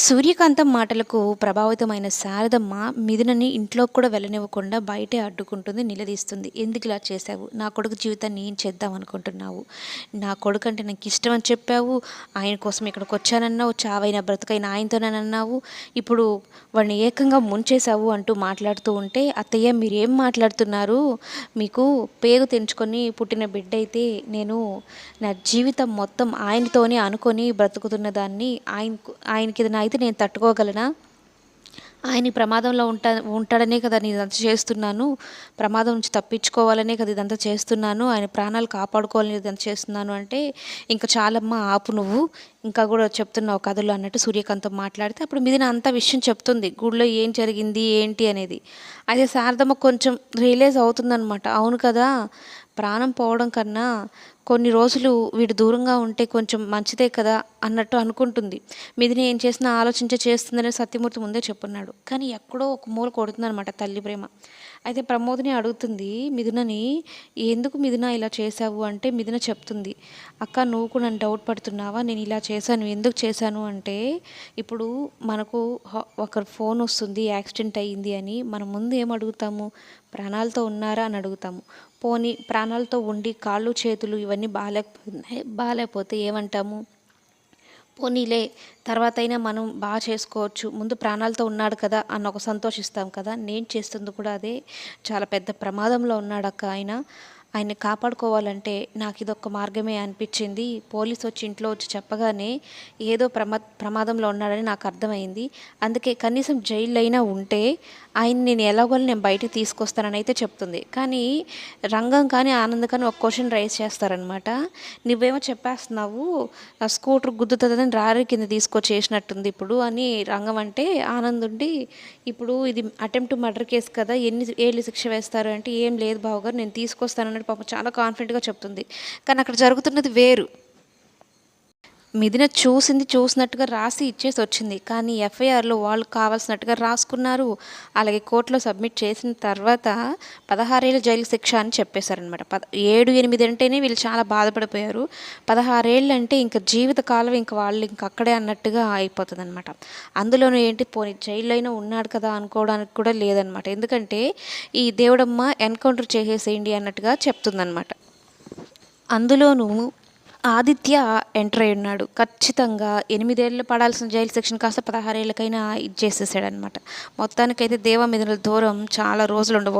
సూర్యకాంతం మాటలకు ప్రభావితమైన శారదమ్మ మిథునని ఇంట్లోకి కూడా వెళ్ళనివ్వకుండా బయటే అడ్డుకుంటుంది నిలదీస్తుంది. ఎందుకు ఇలా చేశావు? నా కొడుకు జీవితాన్ని ఏం చేద్దాం అనుకుంటున్నావు? నా కొడుకు అంటే నాకు ఇష్టం అని చెప్పావు. ఆయన కోసం ఇక్కడికి వచ్చానన్నావు. చావైన బ్రతుకైన ఆయనతోనన్నావు ఇప్పుడు వాడిని ఏకంగా ముంచేశావు అంటూ మాట్లాడుతూ ఉంటే అత్తయ్య మీరేం మాట్లాడుతున్నారు? మీకు పేగు తెంచుకొని పుట్టిన బిడ్డ అయితే నేను నా జీవితం మొత్తం ఆయనతోనే అనుకొని బ్రతుకుతున్న దాన్ని ఆయనకు ఆయనకి నా అయితే నేను తట్టుకోగలనా? ఆయన ప్రమాదంలో ఉంటా ఉంటాడనే కదా నేను ఇదంతా చేస్తున్నాను. ప్రమాదం నుంచి తప్పించుకోవాలనే కదా ఇదంతా చేస్తున్నాను. ఆయన ప్రాణాలు కాపాడుకోవాలని ఇదంతా చేస్తున్నాను అంటే ఇంకా చాలమ్మ ఆపు నువ్వు. ఇంకా కూడా చెప్తున్నావు కథలు అన్నట్టు సూర్యకాంతం మాట్లాడితే అప్పుడు మీది అంత విషయం చెప్తుంది. గుడిలో ఏం జరిగింది ఏంటి అనేది. అయితే శారదమ్మ కొంచెం రియలైజ్ అవుతుందన్నమాట. అవును కదా ప్రాణం పోవడం కన్నా కొన్ని రోజులు వీడు దూరంగా ఉంటే కొంచెం మంచిదే కదా అన్నట్టు అనుకుంటుంది. మిథుని ఏం చేసినా ఆలోచించే చేస్తుందని సత్యమూర్తి ముందే చెప్పున్నాడు. కానీ ఎక్కడో ఒక మూల కొడుతుందనమాట తల్లి ప్రేమ. అయితే ప్రమోదిని అడుగుతుంది మిథునని ఎందుకు మిథున ఇలా చేశావు? అంటే మిథున చెప్తుంది అక్క నువ్వు కూడా నన్ను డౌట్ పడుతున్నావా? నేను ఇలా చేశాను ఎందుకు చేశాను? అంటే ఇప్పుడు మనకు ఒక ఫోన్ వస్తుంది యాక్సిడెంట్ అయ్యింది అని. మనం ముందు ఏం అడుగుతాము? ప్రాణాలతో ఉన్నారా అని అడుగుతాము. పోనీ ప్రాణాలతో ఉండి కాళ్ళు చేతులు ఇవన్నీ బాగాలేకపోతున్నాయి బాగాలేకపోతే ఏమంటాము? పోనీలే తర్వాత అయినా మనం బాగా చేసుకోవచ్చు. ముందు ప్రాణాలతో ఉన్నాడు కదా అన్న ఒక సంతోషిస్తాం కదా. నేను చేస్తుంది కూడా అదే. చాలా పెద్ద ప్రమాదంలో ఉన్నాడు అక్క ఆయన. ఆయన్ని కాపాడుకోవాలంటే నాకు ఇదొక మార్గమే అనిపించింది. పోలీస్ వచ్చి ఇంట్లో వచ్చి చెప్పగానే ఏదో ప్రమా ప్రమాదంలో ఉన్నాడని నాకు అర్థమైంది. అందుకే కనీసం జైల్లో అయినా ఉంటే ఆయన నేను ఎలాగోలా నేను బయటికి తీసుకొస్తానని అయితే చెప్తుంది. కానీ రంగం కానీ ఆనంద్ కానీ ఒక క్వశ్చన్ రైజ్ చేస్తారనమాట. నువ్వేమో చెప్పేస్తున్నావు ఆ స్కూటర్ గుద్దుతుందని రారీ కింద తీసుకొచ్చేసినట్టుంది ఇప్పుడు అని రంగం అంటే ఆనంద్ ఉండి ఇప్పుడు ఇది అటెంప్ట్ మర్డర్ కేసు కదా ఎన్ని ఏళ్ళు శిక్ష వేస్తారు? అంటే ఏం లేదు బావగారు నేను తీసుకొస్తానన్నట్టు పాపం. చాలా కాన్ఫిడెంట్గా చెప్తుంది. కానీ అక్కడ జరుగుతున్నది వేరు. మిదిన చూసింది చూసినట్టుగా రాసి ఇచ్చేసి వచ్చింది. కానీ ఎఫ్ఐఆర్లో వాళ్ళు కావాల్సినట్టుగా రాసుకున్నారు. అలాగే కోర్టులో సబ్మిట్ చేసిన తర్వాత పదహారేళ్ళ జైలు శిక్ష అని చెప్పేశారనమాట పద ఏడు ఎనిమిది అంటేనే వీళ్ళు చాలా బాధపడిపోయారు. పదహారేళ్ళు అంటే ఇంకా జీవితకాలం ఇంకా వాళ్ళు ఇంక అక్కడే అన్నట్టుగా అయిపోతుంది అనమాట అందులోనూ ఏంటి పోనీ జైల్లో అయినా ఉన్నాడు కదా అనుకోవడానికి కూడా లేదనమాట ఎందుకంటే ఈ దేవుడమ్మ ఎన్కౌంటర్ చేసేసేయండి అన్నట్టుగా చెప్తుందనమాట అందులోనూ ఆదిత్య ఎంటర్ అయి ఉన్నాడు. ఖచ్చితంగా ఎనిమిదేళ్ళు పడాల్సిన జైలు సెక్షన్ కాస్త పదహారేళ్ళకైనా ఇది చేసేసాడనమాట మొత్తానికైతే దేవ మీద దూరం చాలా రోజులు ఉండబో